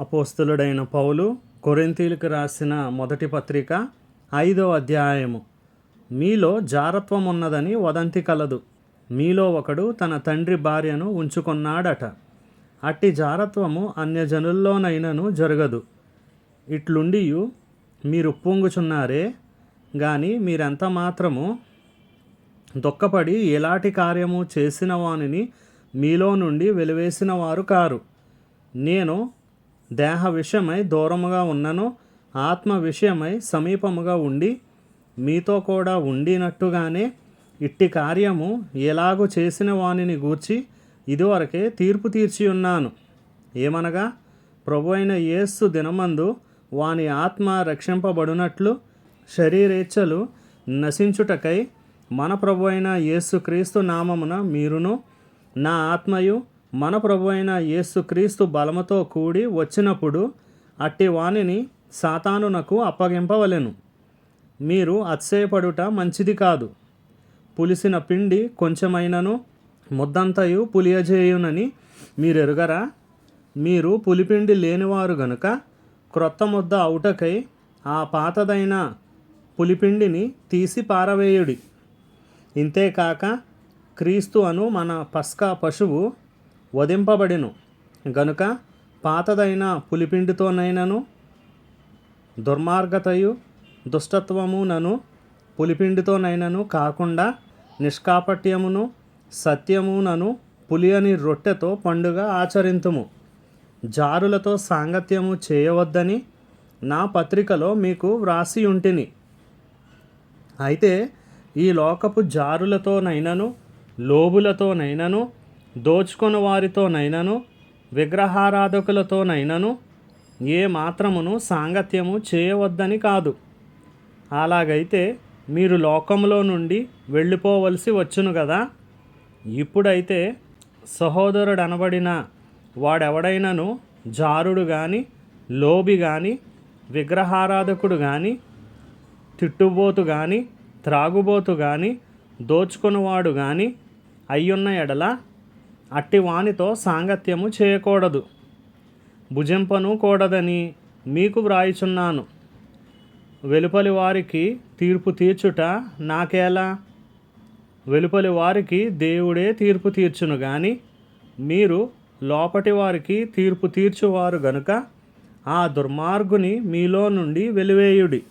అపోస్తలుడైన పౌలు కొరింథీలకు రాసిన మొదటి పత్రిక ఐదో అధ్యాయము. మీలో జారత్వం ఉన్నదని వదంతి కలదు. మీలో ఒకడు తన తండ్రి భార్యను ఉంచుకొన్నాడట. అట్టి జారత్వము అన్యజనుల్లోనైనను జరగదు. ఇట్లుండియు మీరు ఉప్పొంగుచున్నారే? గాని మీరెంత మాత్రము దుఃఖపడి ఎలాంటి కార్యము చేసిన వానిని మీలో నుండి వెలివేసిన వారు కారు. నేను దేహ విషయమై దూరముగా ఉన్నను ఆత్మ విషయమై సమీపముగా ఉండి మీతో కూడా ఉండినట్టుగానే ఇట్టి కార్యము ఎలాగూ చేసిన వానిని గూర్చి ఇదివరకే తీర్పు తీర్చి ఉన్నాను ఏమనగా ప్రభు అయిన యేస్సు దినమందు వాని ఆత్మ రక్షింపబడినట్లు శరీరేచ్ఛలు నశించుటకై మన ప్రభు అయిన యేసు క్రీస్తు నామమున మీరును నా ఆత్మయు మన ప్రభు అయిన యేసుక్రీస్తు బలముతో కూడి వచ్చినప్పుడు అట్టి వానిని సాతానునకు అప్పగింపవలెను. మీరు అతిశయపడుట మంచిది కాదు. పులిసిన పిండి కొంచెమైనను ముద్దంతయు పులియజేయునని మీరెరుగరా? మీరు పులిపిండి లేనివారు గనుక క్రొత్త ముద్ద అవుటకై ఆ పాతదైన పులిపిండిని తీసి పారవేయుడి. ఇంతేకాక క్రీస్తు అను మన పస్కా పశువు వధింపబడిను. గనుక పాతదైన పులిపిండితోనైనను దుర్మార్గతయు దుష్టత్వమునను పులిపిండితోనైనను కాకుండా నిష్కాపట్యమును సత్యమునను పులియని రొట్టెతో పండుగ ఆచరింతుము. జారులతో సాంగత్యము చేయవద్దని నా పత్రికలో మీకు వ్రాసి ఉంటిని అయితే ఈ లోకపు జారులతోనైనను లోబులతోనైనను దోచుకొని వారితోనైనను విగ్రహారాధకులతోనైనను ఏ మాత్రమును సాంగత్యము చేయవద్దని కాదు. అలాగైతే మీరు లోకంలో నుండి వెళ్ళిపోవలసి వచ్చును కదా ఇప్పుడైతే సహోదరుడు అనబడిన వాడెవడైనను జారుడు కానీ లోబి కానీ విగ్రహారాధకుడు కానీ తిట్టుబోతు కానీ త్రాగుబోతు కానీ దోచుకునివాడు కానీ అయ్యున్న ఎడల అట్టి వానితో సాంగత్యము చేయకూడదు. భుజింపను కూడదని మీకు వ్రాయిచున్నాను. వెలుపలి వారికి తీర్పు తీర్చుట నాకేలా? వెలుపలి వారికి దేవుడే తీర్పు తీర్చును గాని మీరు లోపటి వారికి తీర్పు తీర్చువారు గనుక ఆ దుర్మార్గుని మీలో నుండి వెలివేయుడి.